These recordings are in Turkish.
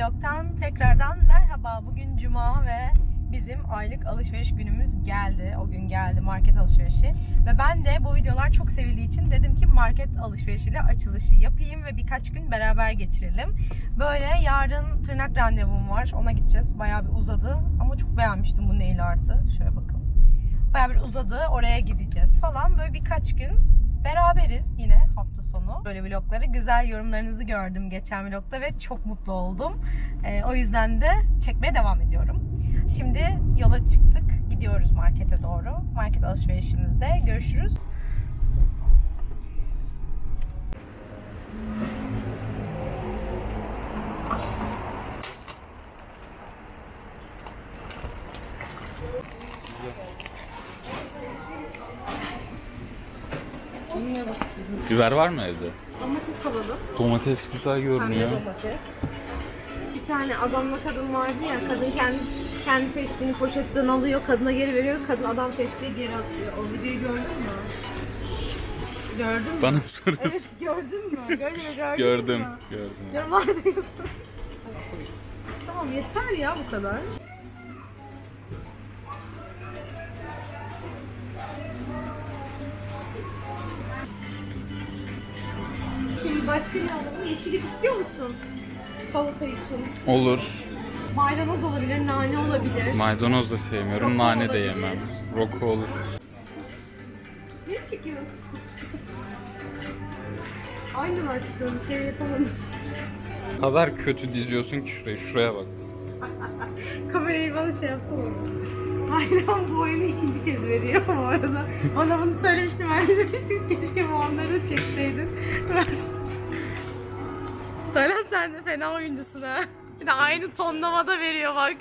Vlog'tan tekrardan merhaba. Bugün Cuma ve bizim aylık alışveriş günümüz geldi. O gün geldi market alışverişi. Ve ben de bu videolar çok sevildiği için dedim ki market alışverişiyle açılışı yapayım ve birkaç gün beraber geçirelim. Böyle yarın tırnak randevum var. Ona gideceğiz. Bayağı bir uzadı ama çok beğenmiştim bu nail art'ı. Şöyle bakın. Bayağı bir uzadı. Oraya gideceğiz falan. Böyle birkaç gün beraberiz yine hafta sonu. Böyle vlogları güzel yorumlarınızı gördüm geçen vlogda ve çok mutlu oldum. Ee, o yüzden de çekmeye devam ediyorum. Şimdi yola çıktık. Gidiyoruz markete doğru. Market alışverişimizde görüşürüz. Biber var mı evde? Domates alalım. Domates güzel görünüyor. domates. Bir tane adamla kadın vardı ya, kadın kendi kendi seçtiğini poşetten alıyor, kadına geri veriyor, kadın adam seçtiği geri atıyor. O videoyu gördün mü? Gördün mü? Bana mı soruyorsun? Evet gördün mü? Gördün mü? Gördün Gördüm. mü? Gördüm. Yorumlarda yazın. tamam yeter ya bu kadar. Başka ne alalım? Yeşillik istiyor musun? Salata için. Olur. Maydanoz olabilir, nane olabilir. Maydanoz da sevmiyorum. Roko Nane de olabilir. yemem. Roko olur. ne çekiyorsun? Aynen açtın, şey yapamadım. Kadar kötü diziyorsun ki şurayı. Şuraya bak. Kamerayı bana şey yapsana. Taylan bu oyunu ikinci kez veriyor bu arada. Ona bunu söylemiştim ben de demiştim keşke bu onları da çekseydin. Taylan sen de fena oyuncusun ha. Bir de aynı tonlamada veriyor bak.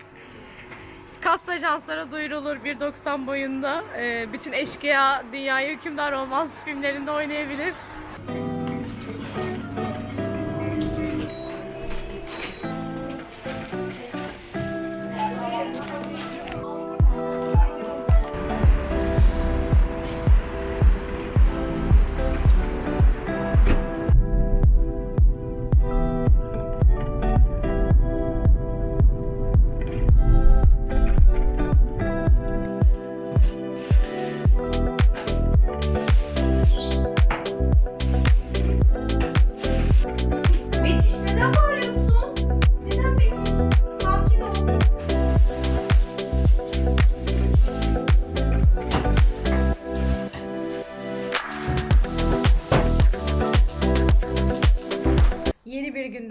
Kast ajanslara duyurulur 1.90 boyunda. Ee, bütün eşkıya dünyaya hükümdar olmaz filmlerinde oynayabilir.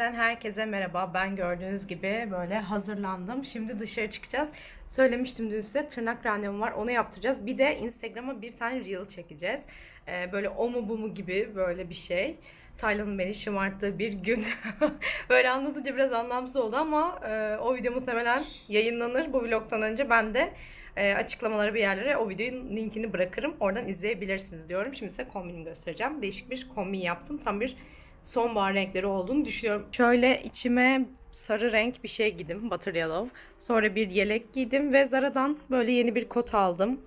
Günden herkese merhaba. Ben gördüğünüz gibi böyle hazırlandım. Şimdi dışarı çıkacağız. Söylemiştim dün size tırnak randevum var. Onu yaptıracağız. Bir de Instagram'a bir tane reel çekeceğiz. Ee, böyle o mu bu mu gibi böyle bir şey. Taylan'ın beni şımarttığı bir gün. böyle anlatınca biraz anlamsız oldu ama e, o video muhtemelen yayınlanır bu vlogtan önce. Ben de e, açıklamalara bir yerlere o videonun linkini bırakırım. Oradan izleyebilirsiniz diyorum. Şimdi size kombinimi göstereceğim. Değişik bir kombin yaptım. Tam bir sonbahar renkleri olduğunu düşünüyorum. Şöyle içime sarı renk bir şey giydim. Butter Yellow. Sonra bir yelek giydim ve Zara'dan böyle yeni bir kot aldım.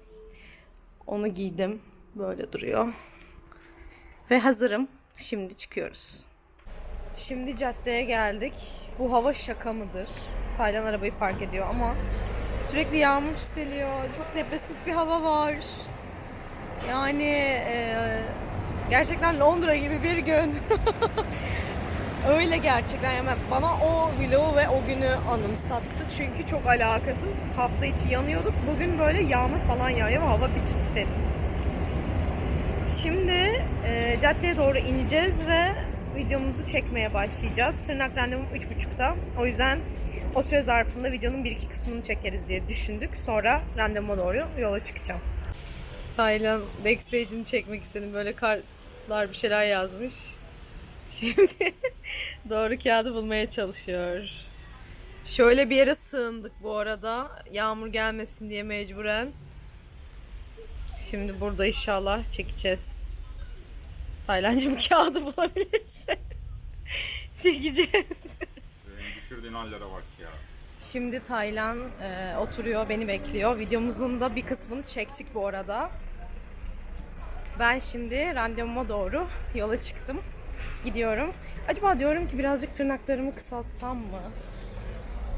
Onu giydim. Böyle duruyor. Ve hazırım. Şimdi çıkıyoruz. Şimdi caddeye geldik. Bu hava şaka mıdır? Taylan arabayı park ediyor ama sürekli yağmur çiseliyor. Çok depresif bir hava var. Yani eee, gerçekten Londra gibi bir gün. Öyle gerçekten yani bana o vlogu ve o günü anımsattı. Çünkü çok alakasız. Hafta içi yanıyorduk. Bugün böyle yağmur falan yağıyor hava bir çıt serin. Şimdi e, caddeye doğru ineceğiz ve videomuzu çekmeye başlayacağız. Tırnak randevum 3.30'da. O yüzden o süre zarfında videonun bir iki kısmını çekeriz diye düşündük. Sonra randevuma doğru yola çıkacağım. Taylan backstage'ini çekmek istedim. Böyle kartlar bir şeyler yazmış. Şimdi doğru kağıdı bulmaya çalışıyor. Şöyle bir yere sığındık bu arada. Yağmur gelmesin diye mecburen. Şimdi burada inşallah çekeceğiz. Taylancım kağıdı bulabilirse çekeceğiz. Düşürdüğün hallere bak ya. Şimdi Taylan e, oturuyor, beni bekliyor. Videomuzun da bir kısmını çektik bu arada. Ben şimdi randevuma doğru yola çıktım. Gidiyorum. Acaba diyorum ki birazcık tırnaklarımı kısaltsam mı?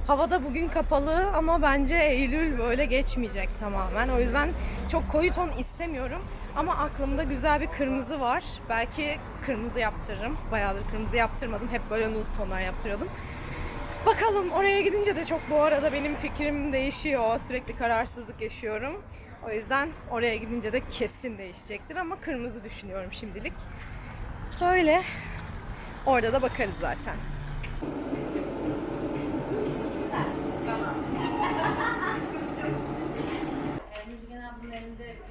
Hava da bugün kapalı ama bence Eylül böyle geçmeyecek tamamen. O yüzden çok koyu ton istemiyorum. Ama aklımda güzel bir kırmızı var. Belki kırmızı yaptırırım. Bayağıdır kırmızı yaptırmadım. Hep böyle nude tonlar yaptırıyordum. Bakalım oraya gidince de çok bu arada benim fikrim değişiyor. Sürekli kararsızlık yaşıyorum. O yüzden oraya gidince de kesin değişecektir ama kırmızı düşünüyorum şimdilik. Böyle. Orada da bakarız zaten.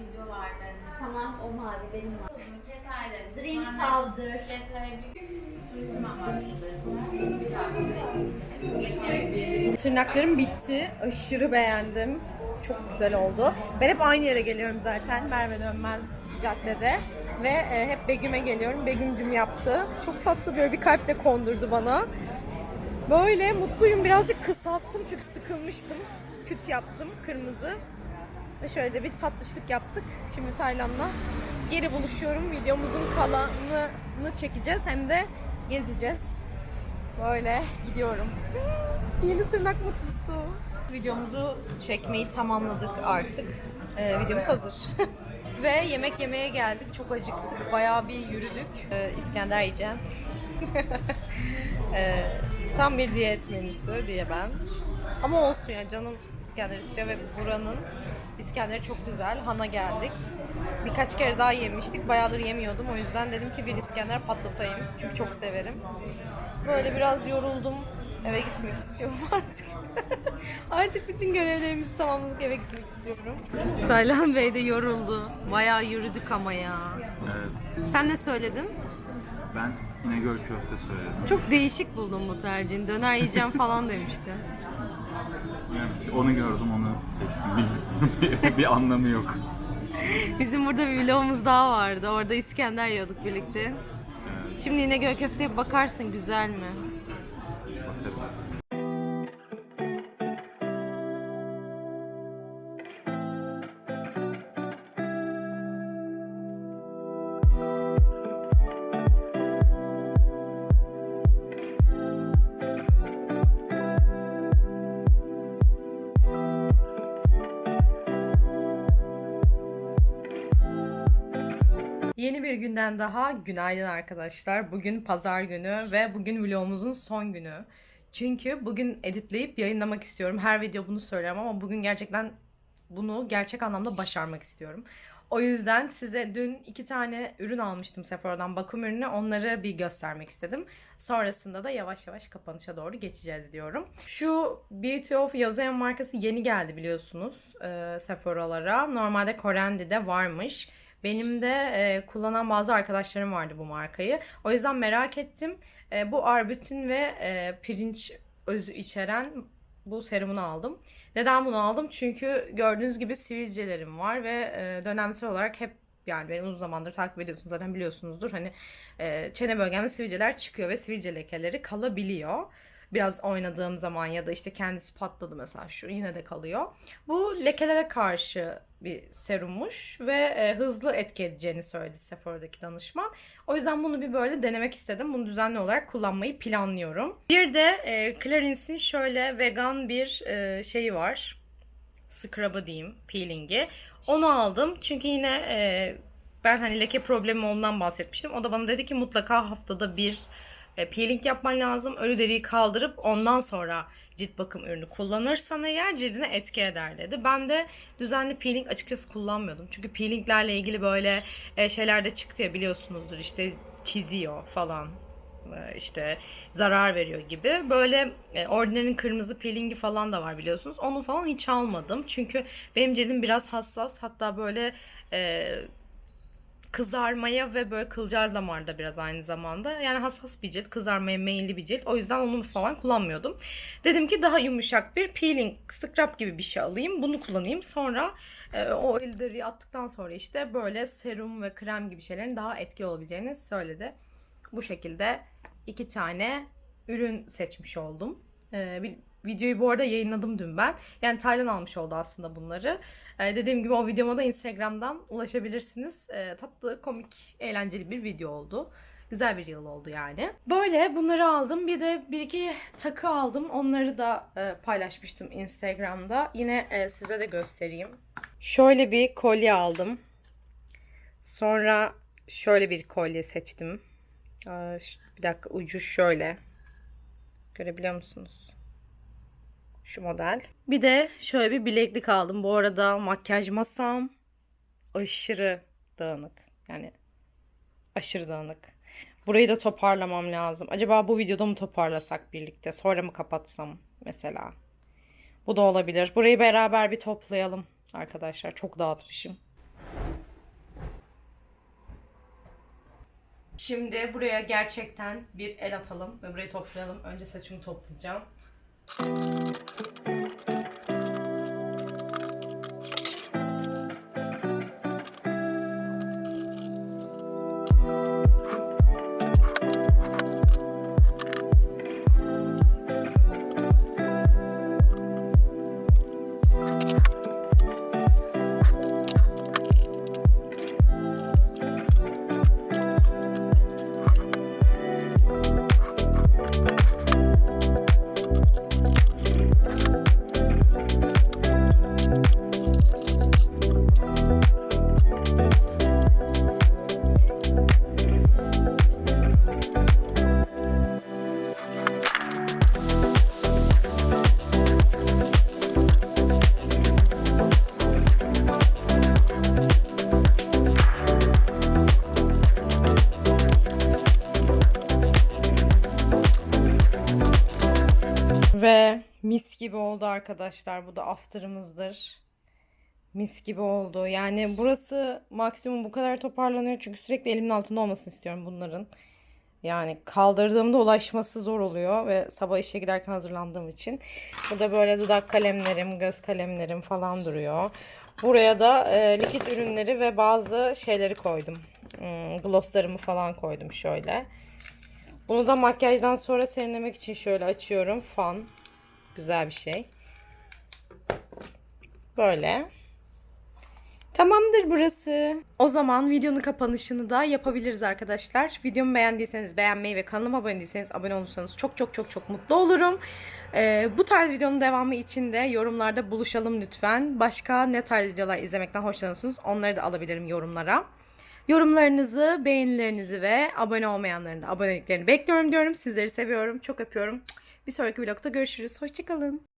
Video vardı. Tamam o mavi benim. Ketay bir turizm amaçlısına. Tırnaklarım bitti. Aşırı beğendim. Çok güzel oldu. Ben hep aynı yere geliyorum zaten. Merve Dönmez Cadde'de. Ve e, hep Begüm'e geliyorum. Begüm'cüm yaptı. Çok tatlı böyle bir kalp de kondurdu bana. Böyle mutluyum. Birazcık kısalttım çünkü sıkılmıştım. Küt yaptım. Kırmızı. Ve şöyle bir tatlışlık yaptık. Şimdi Taylan'la geri buluşuyorum. Videomuzun kalanını çekeceğiz. Hem de gezeceğiz. Böyle gidiyorum. Yeni tırnak mutlusu. Videomuzu çekmeyi tamamladık artık. Ee, videomuz hazır. Ve yemek yemeye geldik. Çok acıktık. Bayağı bir yürüdük. Ee, İskender yiyeceğim. Ee, tam bir diyet menüsü diye ben. Ama olsun ya canım İskender istiyor ve buranın İskender'i çok güzel. Han'a geldik. Birkaç kere daha yemiştik. Bayağıdır yemiyordum. O yüzden dedim ki bir İskender patlatayım. Çünkü çok severim. Böyle biraz yoruldum. Eve gitmek istiyorum artık. artık bütün görevlerimizi tamamladık eve gitmek istiyorum. Taylan Bey de yoruldu. Bayağı yürüdük ama ya. Evet. Sen ne söyledin? Ben İnegöl köfte söyledim. Çok değişik buldum bu tercihini. Döner yiyeceğim falan demiştin. Evet, onu gördüm, onu seçtim. Bilmiyorum. bir anlamı yok. Bizim burada bir vlogumuz daha vardı. Orada İskender yiyorduk birlikte. Evet, Şimdi yine göl köfteye bakarsın güzel mi? Bakarız. Yeni bir günden daha günaydın arkadaşlar. Bugün pazar günü ve bugün vlogumuzun son günü. Çünkü bugün editleyip yayınlamak istiyorum. Her video bunu söylüyorum ama bugün gerçekten bunu gerçek anlamda başarmak istiyorum. O yüzden size dün iki tane ürün almıştım Sephora'dan bakım ürünü. Onları bir göstermek istedim. Sonrasında da yavaş yavaş kapanışa doğru geçeceğiz diyorum. Şu Beauty of Yozoyan markası yeni geldi biliyorsunuz e, Sephora'lara. Normalde Korendi'de varmış. Benim de e, kullanan bazı arkadaşlarım vardı bu markayı. O yüzden merak ettim. E, bu arbutin ve e, pirinç özü içeren bu serumunu aldım. Neden bunu aldım? Çünkü gördüğünüz gibi sivilcelerim var ve e, dönemsel olarak hep yani benim uzun zamandır takip ediyorsunuz zaten biliyorsunuzdur. Hani e, çene bölgemde sivilceler çıkıyor ve sivilce lekeleri kalabiliyor. Biraz oynadığım zaman ya da işte kendisi patladı mesela şu yine de kalıyor. Bu lekelere karşı bir serummuş ve e, hızlı etki edeceğini söyledi Sephora'daki danışman. O yüzden bunu bir böyle denemek istedim. Bunu düzenli olarak kullanmayı planlıyorum. Bir de e, Clarence'in şöyle vegan bir e, şeyi var. Scrub'ı diyeyim, peeling'i. Onu aldım çünkü yine e, ben hani leke problemi olduğundan bahsetmiştim. O da bana dedi ki mutlaka haftada bir e, peeling yapman lazım. Ölü deriyi kaldırıp ondan sonra cilt bakım ürünü kullanırsan eğer cildine etki eder dedi. Ben de düzenli peeling açıkçası kullanmıyordum. Çünkü peelinglerle ilgili böyle e, şeyler de çıktı ya biliyorsunuzdur işte çiziyor falan e, işte zarar veriyor gibi. Böyle e, Ordinary'nin kırmızı peelingi falan da var biliyorsunuz. Onu falan hiç almadım. Çünkü benim cildim biraz hassas. Hatta böyle e, kızarmaya ve böyle kılcal damarda biraz aynı zamanda. Yani hassas bir cilt, kızarmaya meyilli bir cilt. O yüzden onu falan kullanmıyordum. Dedim ki daha yumuşak bir peeling, scrub gibi bir şey alayım. Bunu kullanayım. Sonra e, o elderi attıktan sonra işte böyle serum ve krem gibi şeylerin daha etkili olabileceğini söyledi. Bu şekilde iki tane ürün seçmiş oldum. Ee, bir videoyu bu arada yayınladım dün ben. Yani Taylan almış oldu aslında bunları. Ee, dediğim gibi o videoma da Instagram'dan ulaşabilirsiniz. Ee, tatlı, komik, eğlenceli bir video oldu. Güzel bir yıl oldu yani. Böyle bunları aldım. Bir de bir iki takı aldım. Onları da e, paylaşmıştım Instagram'da. Yine e, size de göstereyim. Şöyle bir kolye aldım. Sonra şöyle bir kolye seçtim. Bir dakika ucu şöyle. Görebiliyor musunuz? Şu model. Bir de şöyle bir bileklik aldım. Bu arada makyaj masam aşırı dağınık. Yani aşırı dağınık. Burayı da toparlamam lazım. Acaba bu videoda mı toparlasak birlikte? Sonra mı kapatsam mesela? Bu da olabilir. Burayı beraber bir toplayalım arkadaşlar. Çok dağıtmışım. Şimdi buraya gerçekten bir el atalım ve burayı toplayalım. Önce saçımı toplayacağım. Thank you. Ve mis gibi oldu arkadaşlar. Bu da after'ımızdır. Mis gibi oldu. Yani burası maksimum bu kadar toparlanıyor. Çünkü sürekli elimin altında olmasını istiyorum bunların. Yani kaldırdığımda ulaşması zor oluyor ve sabah işe giderken hazırlandığım için. Burada böyle dudak kalemlerim, göz kalemlerim falan duruyor. Buraya da e, likit ürünleri ve bazı şeyleri koydum. Hmm, glosslarımı falan koydum şöyle. Bunu da makyajdan sonra serinlemek için şöyle açıyorum. Fan. Güzel bir şey. Böyle. Tamamdır burası. O zaman videonun kapanışını da yapabiliriz arkadaşlar. Videomu beğendiyseniz beğenmeyi ve kanalıma abone değilseniz abone olursanız çok çok çok çok mutlu olurum. Ee, bu tarz videonun devamı için de yorumlarda buluşalım lütfen. Başka ne tarz videolar izlemekten hoşlanıyorsunuz onları da alabilirim yorumlara. Yorumlarınızı, beğenilerinizi ve abone olmayanların da aboneliklerini bekliyorum diyorum. Sizleri seviyorum. Çok öpüyorum. Bir sonraki vlogda görüşürüz. Hoşçakalın.